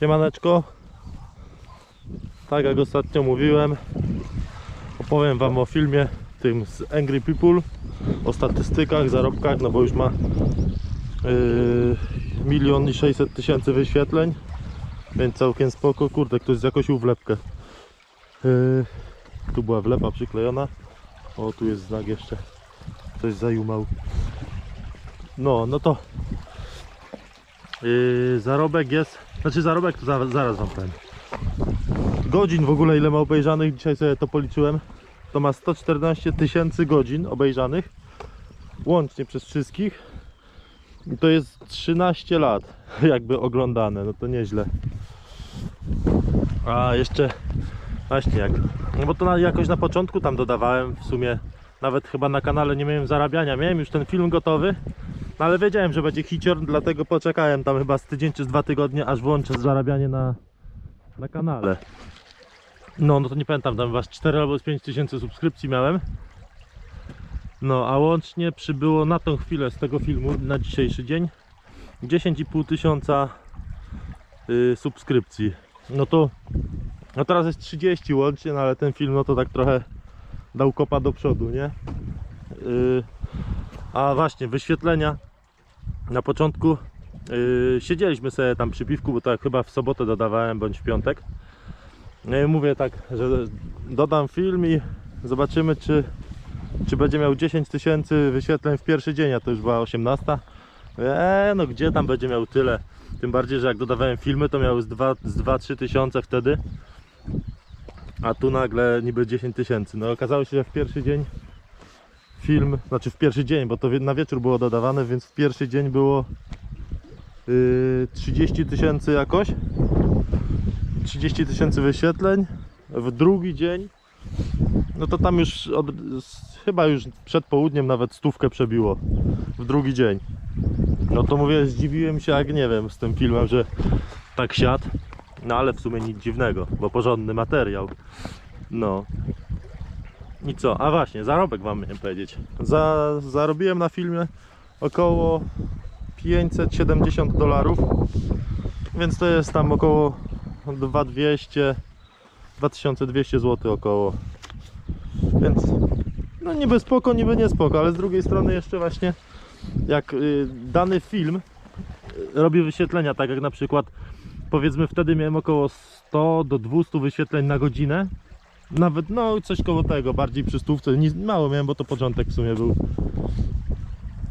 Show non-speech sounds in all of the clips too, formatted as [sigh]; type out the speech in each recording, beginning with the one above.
Siemaneczko. Tak jak ostatnio mówiłem, opowiem Wam o filmie tym z Angry People, o statystykach, zarobkach, no bo już ma yy, milion i 600 tysięcy wyświetleń, więc całkiem spoko. Kurde, ktoś zakosił wlepkę. Yy, tu była wlepa przyklejona. O, tu jest znak jeszcze. Ktoś zajumał. No, no to Yy, zarobek jest, znaczy zarobek to za, zaraz wam powiem. Godzin w ogóle ile ma obejrzanych, dzisiaj sobie to policzyłem. To ma 114 tysięcy godzin obejrzanych. Łącznie przez wszystkich. I to jest 13 lat [laughs] jakby oglądane, no to nieźle. A jeszcze właśnie jak, no bo to na, jakoś na początku tam dodawałem w sumie nawet chyba na kanale nie miałem zarabiania, miałem już ten film gotowy, no ale wiedziałem, że będzie hicior, dlatego poczekałem tam chyba z tydzień czy z dwa tygodnie, aż włączę zarabianie na, na kanale. No, no to nie pamiętam, tam chyba z 4 albo z 5 tysięcy subskrypcji miałem. No, a łącznie przybyło na tą chwilę z tego filmu, na dzisiejszy dzień, 10,5 tysiąca y, subskrypcji. No to, no teraz jest 30 łącznie, no ale ten film, no to tak trochę dał kopa do przodu, nie? Y, a właśnie, wyświetlenia na początku yy, siedzieliśmy sobie tam przy piwku, bo tak chyba w sobotę dodawałem, bądź w piątek. I mówię tak, że dodam film i zobaczymy, czy, czy będzie miał 10 tysięcy wyświetleń w pierwszy dzień, a to już była 18. Eee, no gdzie tam będzie miał tyle? Tym bardziej, że jak dodawałem filmy, to miały z 2-3 tysiące wtedy. A tu nagle niby 10 tysięcy. No okazało się, że w pierwszy dzień film, znaczy w pierwszy dzień, bo to na wieczór było dodawane, więc w pierwszy dzień było yy, 30 tysięcy jakoś. 30 tysięcy wyświetleń. W drugi dzień, no to tam już od, chyba już przed południem nawet stówkę przebiło. W drugi dzień. No to mówię, zdziwiłem się jak nie wiem z tym filmem, że tak siadł. No ale w sumie nic dziwnego, bo porządny materiał. No. I co? A właśnie, zarobek wam miałem powiedzieć. Za, zarobiłem na filmie około 570 dolarów. Więc to jest tam około 2200 2200 zł około. Więc no niby spoko, niby nie spoko, ale z drugiej strony jeszcze właśnie jak y, dany film y, robi wyświetlenia, tak jak na przykład powiedzmy wtedy miałem około 100 do 200 wyświetleń na godzinę nawet no coś koło tego, bardziej przy stówce, nic, mało miałem, bo to początek w sumie był.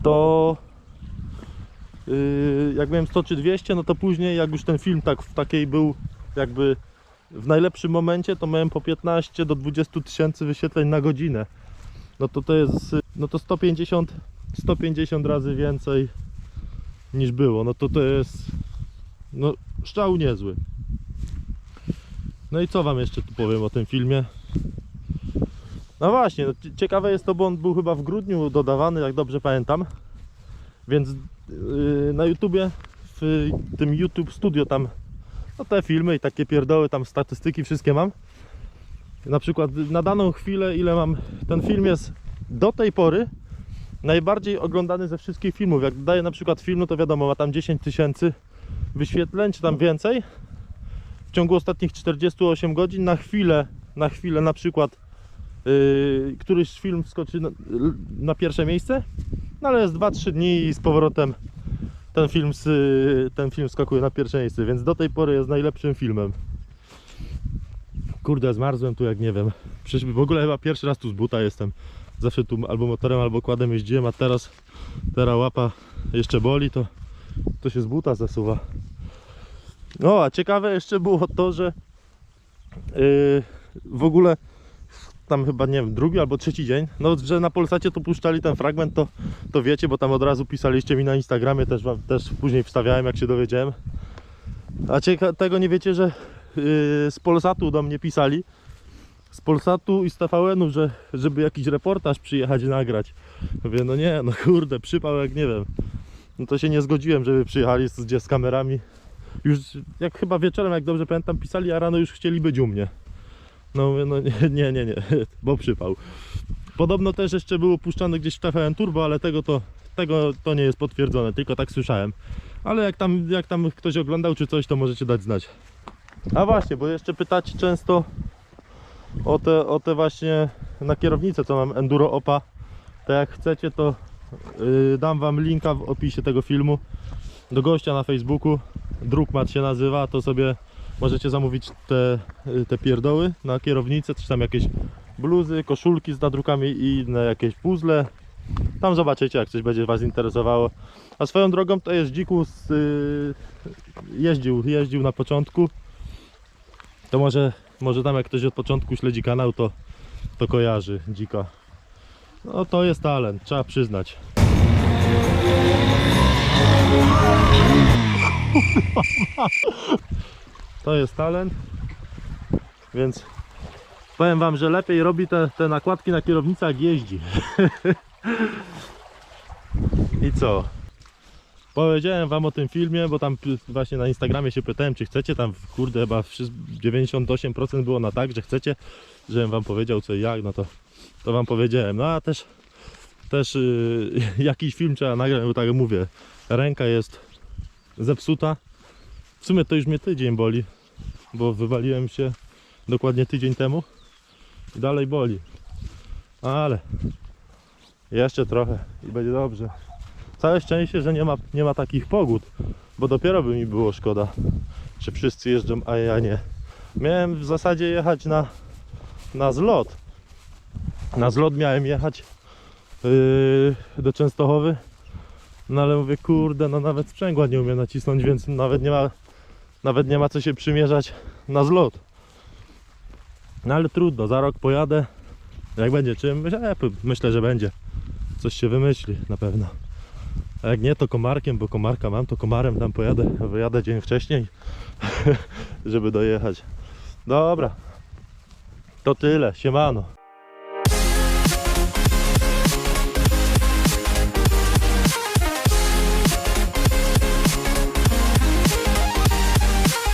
To yy, jak miałem 100 czy 200, no to później jak już ten film tak w takiej był jakby w najlepszym momencie, to miałem po 15 do 20 tysięcy wyświetleń na godzinę. No to to jest, no to 150, 150 razy więcej niż było. No to to jest, no szczał niezły. No i co wam jeszcze tu powiem o tym filmie? No właśnie, no, cie- ciekawe jest to, bo on był chyba w grudniu dodawany, jak dobrze pamiętam. Więc yy, na YouTubie, w tym YouTube Studio tam, no te filmy i takie pierdoły, tam statystyki wszystkie mam. Na przykład na daną chwilę, ile mam, ten film jest do tej pory najbardziej oglądany ze wszystkich filmów. Jak daję na przykład film, to wiadomo, ma tam 10 tysięcy wyświetleń, czy tam więcej w ciągu ostatnich 48 godzin na chwilę, na chwilę na przykład yy, któryś film wskoczy na, na pierwsze miejsce, no ale jest 2-3 dni i z powrotem ten film, ten film skakuje na pierwsze miejsce, więc do tej pory jest najlepszym filmem. Kurde, zmarzłem tu jak nie wiem. Przecież w ogóle chyba pierwszy raz tu z buta jestem. Zawsze tu albo motorem, albo kładem jeździłem, a teraz teraz łapa jeszcze boli, to, to się z buta zasuwa. No, a ciekawe jeszcze było to, że yy, w ogóle tam chyba, nie wiem, drugi albo trzeci dzień, no, że na Polsacie to puszczali ten fragment, to, to wiecie, bo tam od razu pisaliście mi na Instagramie, też wam też później wstawiałem, jak się dowiedziałem. A cieka- tego nie wiecie, że yy, z Polsatu do mnie pisali, z Polsatu i z TVN-u, że żeby jakiś reportaż przyjechać nagrać. Mówię, no nie, no kurde, przypał jak nie wiem. No to się nie zgodziłem, żeby przyjechali z, z kamerami już jak chyba wieczorem, jak dobrze pamiętam, pisali, a rano już chcieli być u mnie. No mówię, no nie, nie, nie, nie, [laughs] bo przypał. Podobno też jeszcze było puszczane gdzieś w TVN Turbo, ale tego to, tego to nie jest potwierdzone, tylko tak słyszałem. Ale jak tam, jak tam ktoś oglądał czy coś, to możecie dać znać. A właśnie, bo jeszcze pytacie często o te, o te właśnie na kierownicę, co mam Enduro Opa. To jak chcecie, to yy, dam wam linka w opisie tego filmu do gościa na Facebooku. Drukmat się nazywa, to sobie możecie zamówić te, te pierdoły na kierownicę, czy tam jakieś bluzy, koszulki z nadrukami i inne jakieś puzzle. Tam zobaczycie, jak coś będzie Was interesowało. A swoją drogą to jest dzikus yy, jeździł, jeździł na początku. To może, może tam jak ktoś od początku śledzi kanał, to, to kojarzy dzika. No to jest talent, trzeba przyznać. [laughs] To jest talent, więc powiem wam, że lepiej robi te, te nakładki na kierownicę jak jeździ. [laughs] I co? Powiedziałem wam o tym filmie, bo tam właśnie na Instagramie się pytałem, czy chcecie, tam kurde chyba wszys- 98% było na tak, że chcecie, żebym wam powiedział co i jak, no to, to wam powiedziałem. No a też, też yy, [laughs] jakiś film trzeba nagrać, bo tak mówię, ręka jest zepsuta. W sumie to już mnie tydzień boli, bo wywaliłem się dokładnie tydzień temu i dalej boli. Ale jeszcze trochę i będzie dobrze. Całe szczęście, że nie ma, nie ma takich pogód, bo dopiero by mi było szkoda, że wszyscy jeżdżą, a ja nie. Miałem w zasadzie jechać na, na zlot. Na zlot miałem jechać yy, do Częstochowy, no ale mówię, kurde, no nawet sprzęgła nie umiem nacisnąć, więc nawet nie ma, nawet nie ma co się przymierzać na zlot. No ale trudno, za rok pojadę. Jak będzie czym? Myślę, myślę, że będzie. Coś się wymyśli na pewno. A jak nie, to komarkiem, bo komarka mam, to komarem tam pojadę. Wyjadę dzień wcześniej, [laughs] żeby dojechać. Dobra. To tyle, siemano.